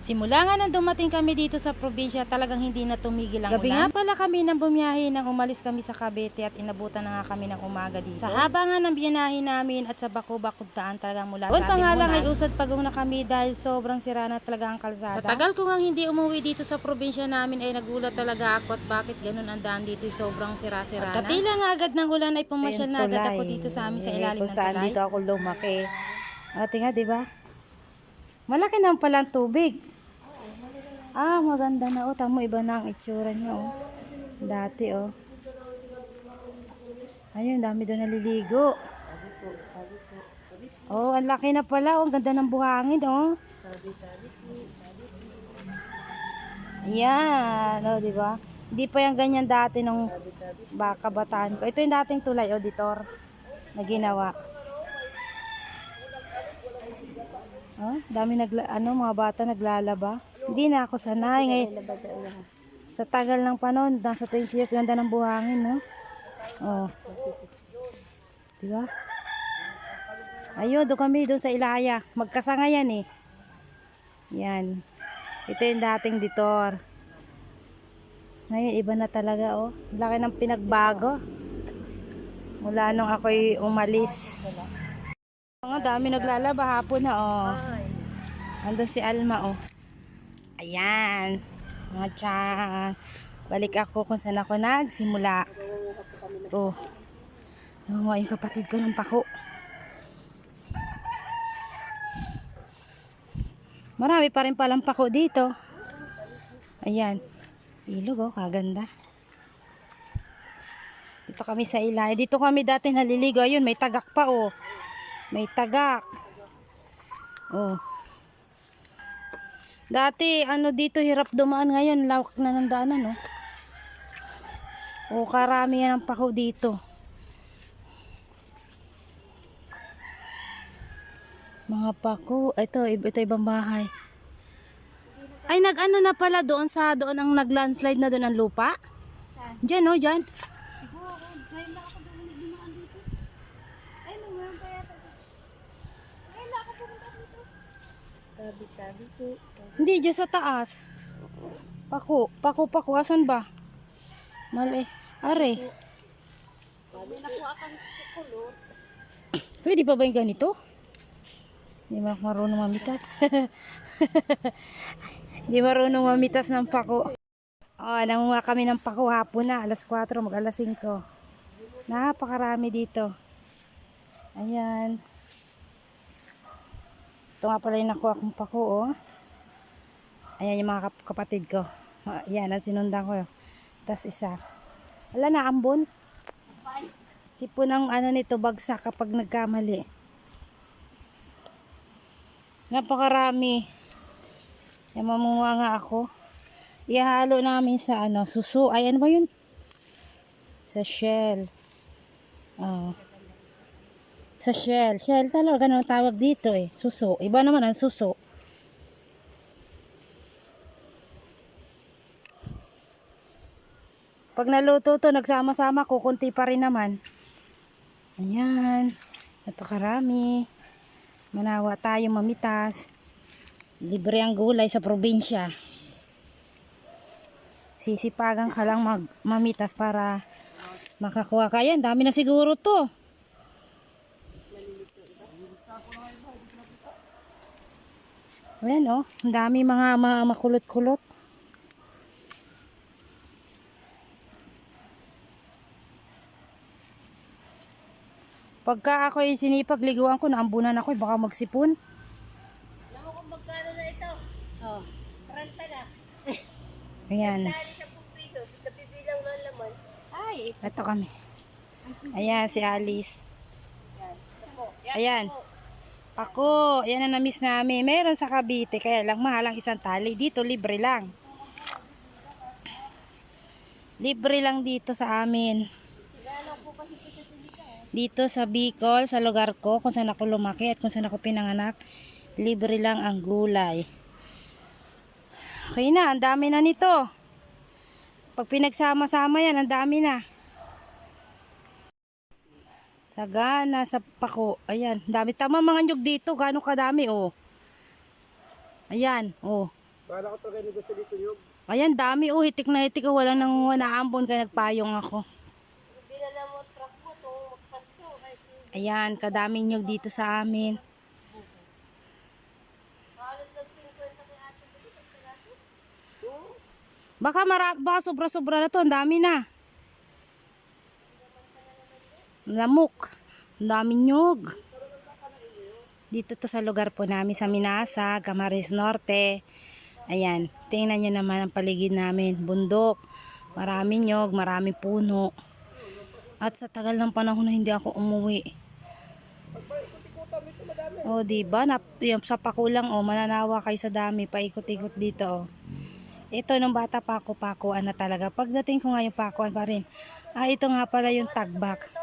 Simula nga nang dumating kami dito sa probinsya, talagang hindi na tumigil ang Gabi ulan. nga pala kami nang bumiyahe nang umalis kami sa Cavite at inabutan na nga kami ng umaga dito. Sa haba nga ng binahe namin at sa Baku-Bakod daan talagang mula sa pa nga lang ay usad pagong na kami dahil sobrang sira na talaga ang kalsada. Sa tagal ko nga hindi umuwi dito sa probinsya namin ay nagulat talaga ako at bakit ganun ang daan dito ay sobrang sira-sira na. Katila nga agad ng ulan ay pumasyal na agad ako dito sa amin sa ilalim kung ng saan tulay. dito ako lumaki. O, tingnan, di ba? Malaki naman pala ang tubig. Ah, maganda na. O, tamo iba na ang itsura niya, oh. Dati, oh. Ayun, dami doon naliligo. Oh, ang laki na pala. Oh, ang ganda ng buhangin, oh. Ayan, oh, di ba? Hindi pa yung ganyan dati nung baka bataan ko. Ito yung dating tulay, auditor, na ginawa. Oh, dami nagla ano mga bata naglalaba. Hindi na ako sanay ngayon. Sa tagal ng panahon, nasa 20 years ganda ng buhangin, no? Oh. Di ba? Ayun, doon kami doon sa Ilaya. Magkasanga yan eh. Yan. Ito yung dating ditor. Ngayon, iba na talaga, oh. Laki ng pinagbago. Mula nung ako'y umalis. Ang dami naglalaba hapon na, oh. Andun si Alma, oh. Ayan. Mga tiyan. Balik ako kung saan ako nagsimula. Oh. Nangunga yung kapatid ko ng pako. Marami pa rin palang pako dito. Ayan. Ilog, oh. Kaganda. Dito kami sa ilay. Dito kami dati naliligo. Ayun, may tagak pa, oh. May tagak. Oh. Dati, ano dito, hirap dumaan ngayon. Lawak na ng daanan, no? Oh, karami yan ang pako dito. Mga pako. Ito, ito ibang bahay. Ay, nag-ano na pala doon sa doon ang nag-landslide na doon ang lupa? Diyan, no? Diyan. Tabi-tabi po. Hindi, dyan sa taas. Pako, pako, pako. Asan ba? Mali. Are. Pwede pa ba yung ganito? Hindi ba marunong mamitas? Hindi marunong mamitas ng pako. Oh, nangunga kami ng pako hapon na. Alas 4, mag alas 5. Napakarami dito. Ayan. Ito nga pala yung nakuha kong pako, oh. Ayan yung mga kap- kapatid ko. Ayan, ang sinundan ko. Tapos isa. Wala na, ambon. Tipo ng ano nito, bagsak kapag nagkamali. Napakarami. Yan, mamunga nga ako. Ihalo namin sa ano, suso. Ay, ano ba yun? Sa shell. Oh. Sa shell. Shell talaga ano tawag dito eh. Suso. Iba naman ang suso. Pag naluto to, nagsama-sama, kukunti pa rin naman. Ayan. Napakarami. Manawa tayo mamitas. Libre ang gulay sa probinsya. Sisipagan ka lang mag mamitas para makakuha ka. Ayan, dami na siguro to. Ayan oh, ang dami mga, mga makulot-kulot. Pagka ako yung sinipag, liguan ko, naambunan ako, baka magsipon. Alam mo kung magkano na ito? Oh, 30 na. Ayan, Dali siya pong piso. Nabibilang ng laman. Ay, ito kami. Ayan, si Alice. ako. Ayan. Ako, yan ang na-miss namin. Meron sa Cavite, kaya lang mahal ang isang tali. Dito, libre lang. Libre lang dito sa amin. Dito sa Bicol, sa lugar ko, kung saan ako lumaki at kung saan ako pinanganak, libre lang ang gulay. Okay na, ang dami na nito. Pag pinagsama-sama yan, ang dami na. Sagana sa pako. Ayan, dami tama mga nyug dito. Gano'ng kadami, oh. Ayan, oh. Para ko talaga gusto dito yung Ayan, dami oh, hitik na hitik. Oh, walang nang naambon kaya nagpayong ako. Ayan, kadaming nyug dito sa amin. Baka mara baka sobra-sobra na to, ang dami na. Lamok. Ang dami nyug. Dito to sa lugar po namin sa Minasa, Camarines Norte. Ayan, tingnan nyo naman ang paligid namin. Bundok, marami nyog, marami puno. At sa tagal ng panahon na hindi ako umuwi. O, di ba? Sa pakulang, o, mananawa kayo sa dami. Paikot-ikot dito, o. Ito, nung bata pa ako, pakuan na talaga. Pagdating ko ngayon, pakuan pa rin. Ah, ito nga pala yung tagbak.